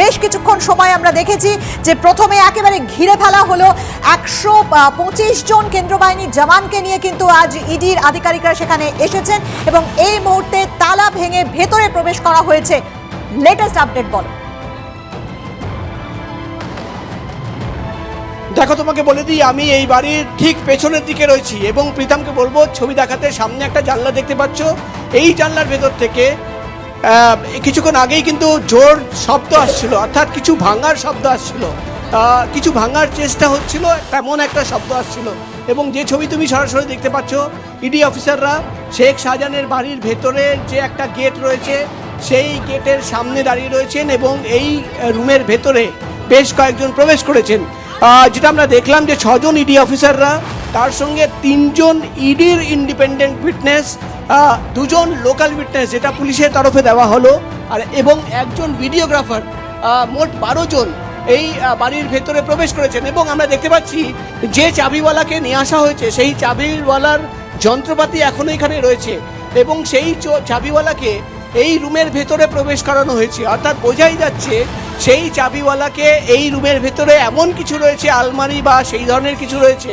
বেশ কিছুক্ষণ সময় আমরা দেখেছি যে প্রথমে একেবারে ঘিরে ফেলা হলো একশো পঁচিশ জন কেন্দ্র বাহিনীর জওয়ানকে নিয়ে কিন্তু আজ ইডির আধিকারিকরা সেখানে এসেছেন এবং এই মুহূর্তে তালা ভেঙে ভেতরে প্রবেশ করা হয়েছে। লেটেস্ট আপডেট বলো। দেখো, তোমাকে বলে দিই, আমি এই বাড়ির ঠিক পেছনের দিকে রয়েছি এবং প্রীতমকে বলব, ছবি দেখাতে সামনে একটা জানলা দেখতে পাচ্ছ। এই জানলার ভেতর থেকে কিছুক্ষণ আগেই কিন্তু জোর শব্দ আসছিল, অর্থাৎ কিছু ভাঙার শব্দ আসছিল। কিছু ভাঙার চেষ্টা হচ্ছিল তেমন একটা শব্দ আসছিল। এবং যে ছবি তুমি সরাসরি দেখতে পাচ্ছ, ইডি অফিসাররা শেখ শাহজাহানের বাড়ির ভেতরে যে একটা গেট রয়েছে, সেই গেটের সামনে দাঁড়িয়ে রয়েছেন এবং এই রুমের ভেতরে বেশ কয়েকজন প্রবেশ করেছেন। যেটা আমরা দেখলাম যে ছজন ইডি অফিসাররা, তার সঙ্গে তিনজন ইডির ইন্ডিপেন্ডেন্ট উইটনেস দুজন লোকাল উইটনেস যেটা পুলিশের তরফে দেওয়া হলো, আর এবং একজন ভিডিওগ্রাফার মোট বারো জন এই বাড়ির ভেতরে প্রবেশ করেছেন। এবং আমরা দেখতে পাচ্ছি যে চাবিওয়ালাকে নিয়ে আসা হয়েছে, সেই চাবিওয়ালার যন্ত্রপাতি এখনও এখানে রয়েছে এবং সেই চাবিওয়ালাকে এই রুমের ভেতরে প্রবেশ করানো হয়েছে। অর্থাৎ বোঝাই যাচ্ছে সেই চাবিওয়ালাকে এই রুমের ভেতরে এমন কিছু রয়েছে, আলমারি বা সেই ধরনের কিছু রয়েছে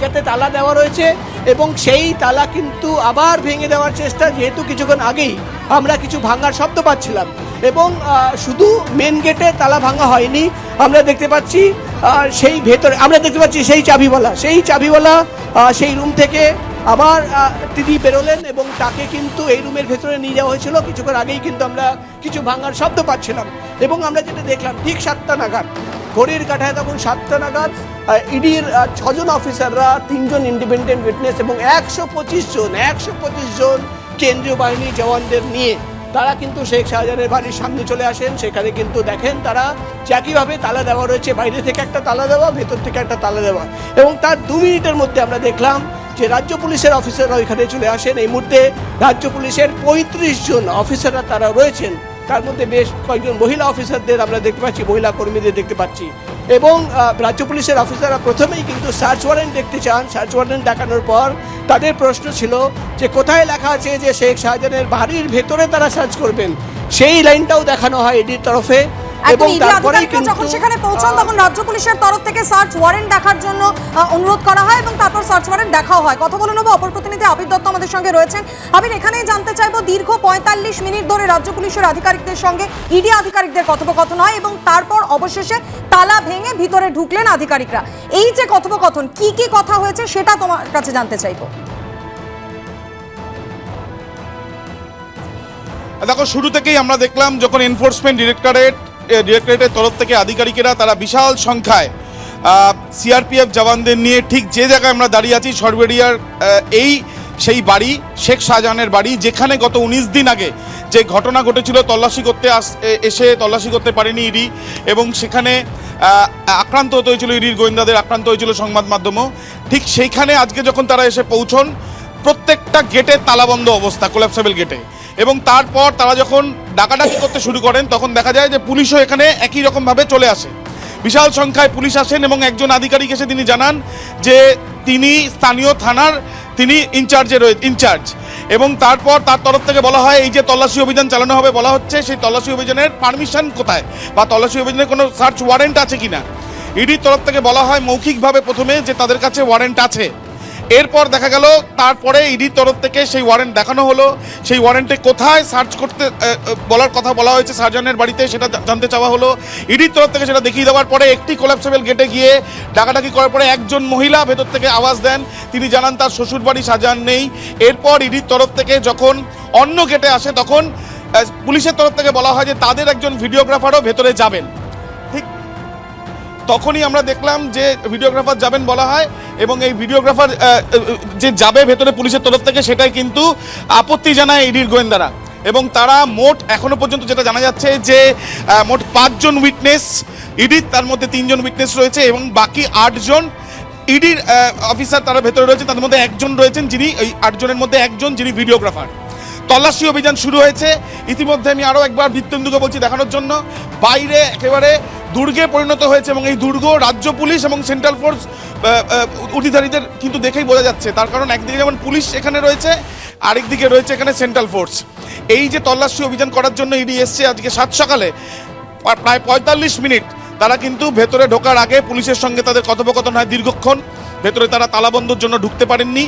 যাতে তালা দেওয়া রয়েছে এবং সেই তালা কিন্তু আবার ভেঙে দেওয়ার চেষ্টা, যেহেতু কিছুক্ষণ আগেই আমরা কিছু ভাঙার শব্দ পাচ্ছিলাম। এবং শুধু মেন গেটে তালা ভাঙা হয়নি, আমরা দেখতে পাচ্ছি সেই ভেতরে, আমরা দেখতে পাচ্ছি সেই চাবিওয়ালা সেই চাবিওয়ালা সেই রুম থেকে আবার তিনি বেরোলেন এবং তাকে কিন্তু এই রুমের ভেতরে নিয়ে যাওয়া হয়েছিল। কিছুক্ষণ আগেই কিন্তু আমরা কিছু ভাঙার শব্দ পাচ্ছিলাম এবং আমরা যেটা দেখলাম, ঠিক সাতটা নাগাদ ঘড়ির কাঠায় তখন সাতটা নাগাদ ইডির ছজন অফিসাররা, তিনজন ইন্ডিপেন্ডেন্ট উইটনেস এবং একশো পঁচিশ জন, একশো পঁচিশ জন কেন্দ্রীয় বাহিনী জওয়ানদের নিয়ে তারা কিন্তু শেখ শাহজাহানের বাড়ির সামনে চলে আসেন। সেখানে কিন্তু দেখেন তারা একইভাবে তালা দেওয়া রয়েছে। বাইরে থেকে একটা তালা দেওয়া, ভেতর থেকে একটা তালা দেওয়া। এবং তার দু মিনিটের মধ্যে আমরা দেখলাম যে রাজ্য পুলিশের অফিসাররা ওইখানে চলে আসেন। এই মুহূর্তে রাজ্য পুলিশের পঁয়ত্রিশ জন অফিসাররা তারা রয়েছেন। তার মধ্যে বেশ কয়েকজন মহিলা অফিসারদের আমরা দেখতে পাচ্ছি, মহিলা কর্মীদের দেখতে পাচ্ছি। এবং রাজ্য পুলিশের অফিসাররা প্রথমেই কিন্তু সার্চ ওয়ারেন্ট দেখতে চান। সার্চ ওয়ারেন্ট দেখানোর পর তাদের প্রশ্ন ছিল যে, কোথায় লেখা আছে যে শেখ শাহজাহানের বাড়ির ভেতরে তারা সার্চ করবেন? সেই লাইনটাও দেখানো হয় এডির তরফে। একদম ইডি তারপরেই যখন সেখানে পৌঁছান তখন রাজ্য পুলিশের তরফ থেকে সার্চ ওয়ারেন্ট দেখার জন্য অনুরোধ করা হয় এবং তারপর সার্চ ওয়ারেন্ট দেখাও হয়। কথা বলে নেব অপর প্রতিনিধি আবির দত্ত আমাদের সঙ্গে রয়েছেন। আবির এখানেই জানতে চাইব দীর্ঘ পঁয়তাল্লিশ মিনিট ধরে রাজ্য পুলিশের আধিকারিকদের সঙ্গে ইডি আধিকারিকদের কথোপকথন হয় এবং তারপর অবশেষে তালা ভেঙে ভিতরে ঢুকলেন আধিকারিকরা। এই যে কথোপকথন কি কি কথা হয়েছে সেটা তোমার কাছে জানতে চাইব। দেখো শুরু থেকেই আমরা দেখলাম যখন এনফোর্সমেন্ট ডিরেক্টরেট ডিরেক্টরেটের তরফ থেকে আধিকারিকেরা তারা বিশাল সংখ্যায় সিআরপিএফ জওয়ানদের নিয়ে ঠিক যে জায়গায় আমরা দাঁড়িয়ে আছি সরবেরিয়ার এই সেই বাড়ি, শেখ শাহজাহানের বাড়ি, যেখানে গত উনিশ দিন আগে যে ঘটনা ঘটেছিল, তল্লাশি করতে আস- এসে তল্লাশি করতে পারেনি ইডি এবং সেখানে আক্রান্ত হতে হয়েছিল ইডির গোয়েন্দাদের, আক্রান্ত হয়েছিল সংবাদ মাধ্যমও। ঠিক সেইখানে আজকে যখন তারা এসে পৌঁছন প্রত্যেকটা গেটে তালাবন্ধ অবস্থা কোলাপসেবল গেটে এবং তারপর তারা যখন ডাকাডাকি করতে শুরু করেন, তখন দেখা যায় যে পুলিশও এখানে একই রকমভাবে চলে আসে। বিশাল সংখ্যায় পুলিশ আসেন এবং একজন আধিকারিক এসে তিনি জানান যে তিনি স্থানীয় থানার, তিনি ইনচার্জে রয়ে ইনচার্জ এবং তারপর তার তরফ থেকে বলা হয়, এই যে তল্লাশি অভিযান চালানো হবে বলা হচ্ছে, সেই তল্লাশি অভিযানের পারমিশন কোথায়? বা তল্লাশি অভিযানের কোনো সার্চ ওয়ারেন্ট আছে কিনা? ইডির তরফ থেকে বলা হয় মৌখিকভাবে প্রথমে যে তাদের কাছে ওয়ারেন্ট আছে। এরপর দেখা গেল তারপরে ইডির তরফ থেকে সেই ওয়ারেন্ট দেখানো হলো। সেই ওয়ারেন্টে কোথায় সার্চ করতে বলার কথা বলা হয়েছে সার্জনের বাড়িতে, সেটা জানতে চাওয়া হলো। ইডির তরফ থেকে সেটা দেখিয়ে দেওয়ার পরে একটি কোলাপসেবল গেটে গিয়ে ডাকাডাকি করার পরে একজন মহিলা ভেতর থেকে আওয়াজ দেন। তিনি জানান, তার শ্বশুর বাড়ি শাহজাহান নেই। এরপর ইডির তরফ থেকে যখন অন্য গেটে আসে, তখন পুলিশের তরফ থেকে বলা হয় যে তাদের একজন ভিডিওগ্রাফারও ভেতরে যাবেন। তখনই আমরা দেখলাম যে ভিডিওগ্রাফার যাবেন বলা হয় এবং এই ভিডিওগ্রাফার যে যাবে ভেতরে পুলিশের তরফ থেকে সেটাই কিন্তু আপত্তি জানায় ইডির গোয়েন্দারা। এবং তারা মোট এখনও পর্যন্ত যেটা জানা যাচ্ছে যে মোট পাঁচজন উইটনেস ইডির তার মধ্যে তিনজন উইটনেস রয়েছে এবং বাকি আটজন ইডির অফিসার তারা ভেতরে রয়েছে, তাদের মধ্যে একজন রয়েছেন যিনি, এই আটজনের মধ্যে একজন যিনি ভিডিওগ্রাফার। তল্লাশি অভিযান শুরু হয়েছে। ইতিমধ্যে আমি আরও একবার বৃত্তেন্দুকে বলছি দেখানোর জন্য। বাইরে একেবারে দুর্গে পরিণত হয়েছে এবং এই দুর্গ রাজ্য পুলিশ এবং সেন্ট্রাল ফোর্স উঠিধারীদের কিন্তু দেখেই বোঝা যাচ্ছে। তার কারণ একদিকে যেমন পুলিশ এখানে রয়েছে, আরেকদিকে রয়েছে এখানে সেন্ট্রাল ফোর্স। এই যে তল্লাশি অভিযান করার জন্য ইডি এসছে আজকে সাত সকালে, প্রায় পঁয়তাল্লিশ মিনিট, তারা কিন্তু ভেতরে ঢোকার আগে পুলিশের সঙ্গে তাদের কথোপকথন হয় দীর্ঘক্ষণ। ভেতরে তারা তালাবন্ধর জন্য ঢুকতে পারেননি।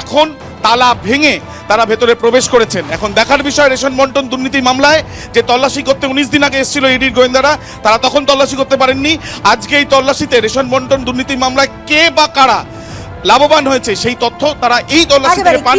এখন তালা ভেঙে তারা ভেতরে প্রবেশ করেছেন। এখন দেখার বিষয় রেশন বন্টন দুর্নীতি মামলায় যে তল্লাশি করতে উনিশ দিন আগে এসেছিল ইডির গোয়েন্দারা তারা তখন তল্লাশি করতে পারেননি। আজকে এই তল্লাশিতে রেশন বন্টন দুর্নীতি মামলায় কে বা কারা লাভবান হয়েছে সেই তথ্য তারা এই তল্লাশি থেকে পান